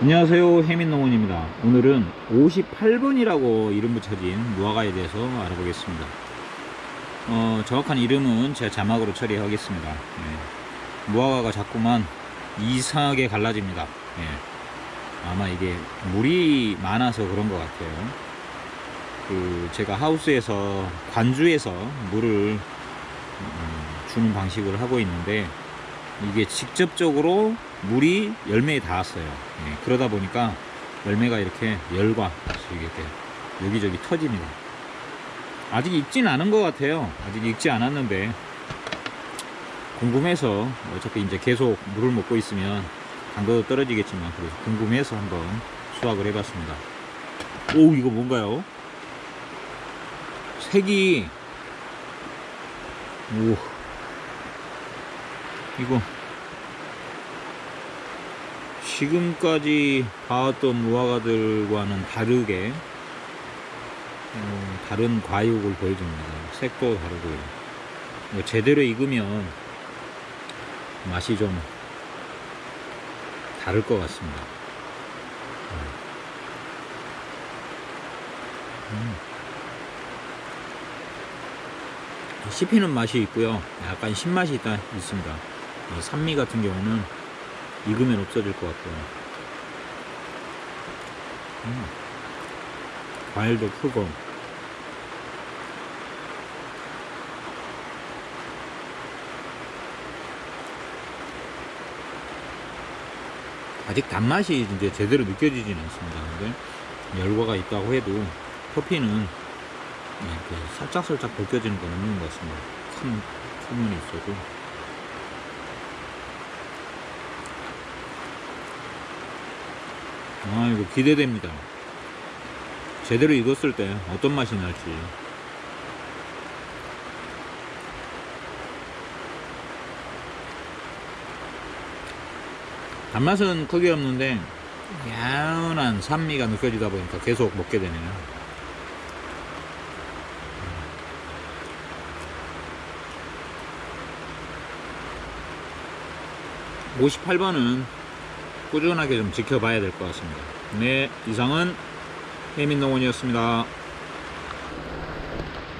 안녕하세요. 해민농원입니다. 오늘은 58번이라고 이름 붙여진 무화과에 대해서 알아보겠습니다. 어, 정확한 이름은 제가 자막으로 처리하겠습니다. 예. 무화과가 자꾸만 이상하게 갈라집니다. 예. 아마 이게 물이 많아서 그런 것 같아요. 그 제가 하우스에서 관주에서 물을 음, 주는 방식을 하고 있는데 이게 직접적으로 물이 열매에 닿았어요. 예, 그러다 보니까 열매가 이렇게 열과 이렇게 여기저기 터집니다. 아직 익진 않은 것 같아요. 아직 익지 않았는데 궁금해서 어차피 이제 계속 물을 먹고 있으면 당도도 떨어지겠지만 그래서 궁금해서 한번 수확을 해봤습니다. 오 이거 뭔가요? 색이 오 이거 지금까지 봐왔던 무화과들과는 다르게 어, 다른 과육을 보여줍니다. 색도 다르고요. 제대로 익으면 맛이 좀 다를 것 같습니다. 음. 씹히는 맛이 있고요. 약간 신맛이 있다, 있습니다. 이 산미 같은 경우는 익으면 없어질 것 같고요. 음. 과일도 크고. 아직 단맛이 이제 제대로 느껴지진 않습니다. 근데 열과가 있다고 해도 커피는 살짝살짝 벗겨지는 건 없는 것 같습니다. 큰 소문이 있어도. 아 이거 기대됩니다. 제대로 익었을 때 어떤 맛이 날지. 단맛은 크게 없는데 야운한 산미가 느껴지다 보니까 계속 먹게 되네요. 58번은 꾸준하게 좀 지켜봐야 될 것 같습니다. 네, 이상은 해민농원이었습니다.